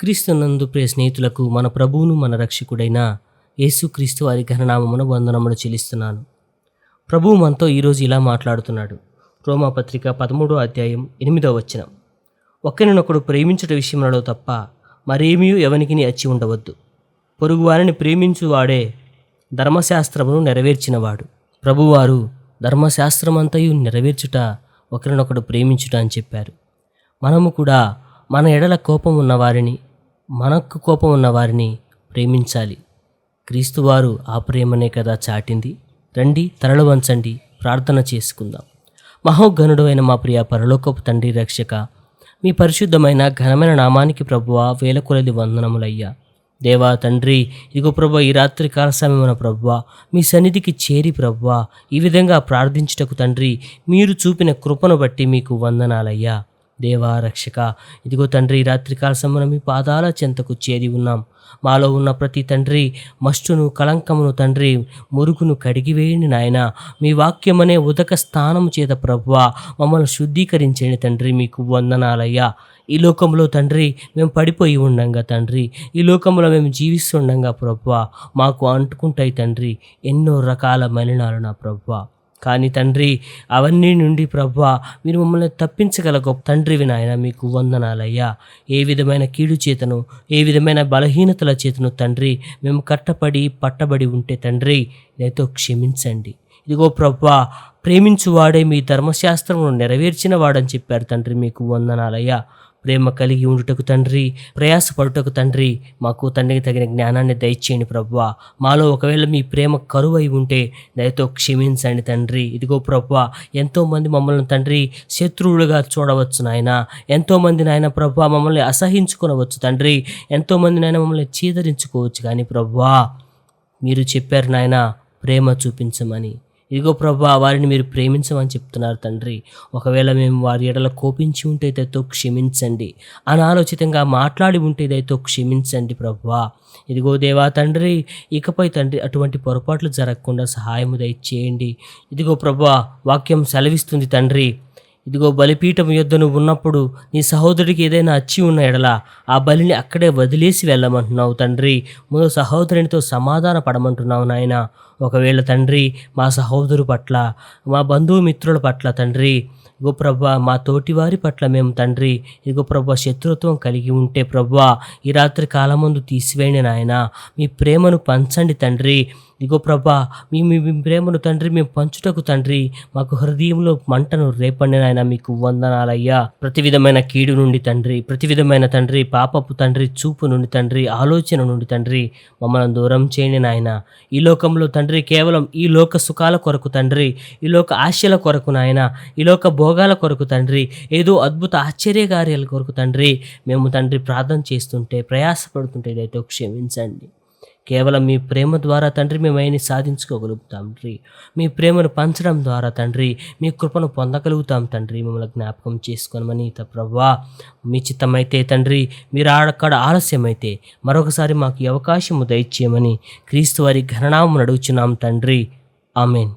క్రీస్తునందు ప్రియ స్నేహితులకు మన ప్రభువును మన రక్షకుడైన యేసుక్రీస్తు వారి ఘననామమున వందనములు చెల్లిస్తున్నాను. ప్రభువు మనతో ఈరోజు ఇలా మాట్లాడుతున్నాడు. రోమాపత్రిక పదమూడో అధ్యాయం ఎనిమిదో వచనం. ఒకరినొకడు ప్రేమించుట విషయంలో తప్ప మరేమీ ఎవనికి అచ్చి ఉండవద్దు. పొరుగువారిని ప్రేమించువాడే ధర్మశాస్త్రమును నెరవేర్చినవాడు. ప్రభువారు ధర్మశాస్త్రమంతయు నెరవేర్చుట ఒకరినొకడు ప్రేమించుట అని చెప్పారు. మనము కూడా మన ఎడల కోపం ఉన్నవారిని మనకు కోపం ఉన్నవారిని ప్రేమించాలి. క్రీస్తువారు ఆ ప్రేమనే కదా చాటింది. రండి తరలు వంచండి ప్రార్థన చేసుకుందాం. మహోఘనుడు అయిన మా ప్రియ పరలోకపు తండ్రి రక్షక మీ పరిశుద్ధమైన ఘనమైన నామానికి ప్రభువా వేల కొలది వందనములయ్యా. దేవా తండ్రి ఇదిగో ప్రభు ఈ రాత్రి కాల సమయమున ప్రభువా మీ సన్నిధికి చేరి ప్రభువా ఈ విధంగా ప్రార్థించుటకు తండ్రి మీరు చూపిన కృపను బట్టి మీకు వందనాలయ్యా. దేవా రక్షక ఇదిగో తండ్రి రాత్రికాల సమయంలో మీ పాదాల చెంతకు చేరి ఉన్నాం. మాలో ఉన్న ప్రతి తండ్రి మస్టును కలంకమును తండ్రి మురుగును కడిగివేయండి నాయన. మీ వాక్యమనే ఉదక స్థానము చేత ప్రభువా మమ్మల్ని శుద్ధీకరించండి తండ్రి మీకు వందనాలయ్యా. ఈ లోకంలో తండ్రి మేము పడిపోయి ఉండంగా తండ్రి. ఈ లోకంలో మేము జీవిస్తుండగా ప్రభువా మాకు అంటుకుంటాయి తండ్రి ఎన్నో రకాల మలినాలు నా ప్రభువా. కానీ తండ్రి అవన్నీ నుండి ప్రభా మీరు మమ్మల్ని తప్పించగల గొప్ప తండ్రివి నాయన మీకు వందనాలయ్యా. ఏ విధమైన కీడు చేతను ఏ విధమైన బలహీనతల చేతను తండ్రి మేము కట్టపడి పట్టబడి ఉంటే తండ్రి నేతో క్షమించండి. ఇదిగో ప్రభా ప్రేమించువాడే మీ ధర్మశాస్త్రమును నెరవేర్చిన వాడని చెప్పారు తండ్రి మీకు వందనాలయ్యా. ప్రేమ కలిగి ఉండుటకు తండ్రి ప్రయాసపడుటకు తండ్రి మాకు తండ్రికి తగిన జ్ఞానాన్ని దయచేయండి ప్రభువ. మాలో ఒకవేళ మీ ప్రేమ కరువై ఉంటే దయతో క్షమించండి తండ్రి. ఇదిగో ప్రభువా ఎంతోమంది మమ్మల్ని తండ్రి శత్రువులుగా చూడవచ్చు నాయన. ఎంతోమంది నాయన ప్రభువా మమ్మల్ని అసహించుకునవచ్చు తండ్రి. ఎంతోమంది నాయన మమ్మల్ని చీదరించుకోవచ్చు కానీ ప్రభువా మీరు చెప్పారు నాయన ప్రేమ చూపించమని. ఇదిగో ప్రభా వారిని మీరు ప్రేమించమని చెప్తున్నారు తండ్రి. ఒకవేళ మేము వారి ఎడల కోపించి ఉంటే దయతో క్షమించండి. అనాలోచితంగా మాట్లాడి ఉంటే దయతో క్షమించండి ప్రభా. ఇదిగో దేవా తండ్రి ఇకపై తండ్రి అటువంటి పొరపాట్లు జరగకుండా సహాయము దయచేయండి. ఇదిగో ప్రభా వాక్యం సెలవిస్తుంది తండ్రి. ఇదిగో బలిపీఠం యొద్ద నువ్వు ఉన్నప్పుడు నీ సహోదరుడికి ఏదైనా అచ్చి ఉన్న ఎడల ఆ బలిని అక్కడే వదిలేసి వెళ్ళమంటున్నావు తండ్రి. ముందు సహోదరునితో సమాధాన పడమంటున్నావు నాయన. ఒకవేళ తండ్రి మా సహోదరు పట్ల మా బంధుమిత్రుల పట్ల తండ్రి ఇగో ప్రభా మా తోటివారి పట్ల మేము తండ్రి ఇగో ప్రభా శత్రుత్వం కలిగి ఉంటే ప్రభా ఈ రాత్రి కాలమందు తీసివేయండి నాయన. మీ ప్రేమను పంచండి తండ్రి. ఇగో ప్రభా మీ మీ ప్రేమను తండ్రి మేము పంచుటకు తండ్రి మాకు హృదయంలో మంటను రేపండి నాయన మీకు వందనాలయ్యా. ప్రతి విధమైన కీడు నుండి తండ్రి ప్రతి విధమైన తండ్రి పాపపు తండ్రి చూపు నుండి తండ్రి ఆలోచన నుండి తండ్రి మమ్మల్ని దూరం చేయండి నాయన. ఈ లోకంలో తండ్రి తండ్రి కేవలం ఈ లోక సుఖాల కొరకు తండ్రి ఈ లోక ఆశల కొరకు నాయన ఈ లోక భోగాల కొరకు తండ్రి ఏదో అద్భుత ఆశ్చర్యకార్యాల కొరకు తండ్రి. మేము తండ్రి ప్రార్థన చేస్తుంటే ప్రయాసపడుతుంటే దయతో క్షమించండి. కేవలం మీ ప్రేమ ద్వారా తండ్రి మేము అయిన సాధించుకోగలుగుతాం తండ్రి. మీ ప్రేమను పంచడం ద్వారా తండ్రి మీ కృపను పొందగలుగుతాం తండ్రి. మిమ్మల్ని జ్ఞాపకం చేసుకోనమని త ప్రభా మీ చిత్తమైతే తండ్రి మీరు ఆడక్కడ ఆలస్యమైతే మరొకసారి మాకు అవకాశము దయచేయమని క్రీస్తు వారి ఘననామం అడుగుచున్నాం తండ్రి. ఆమెన్.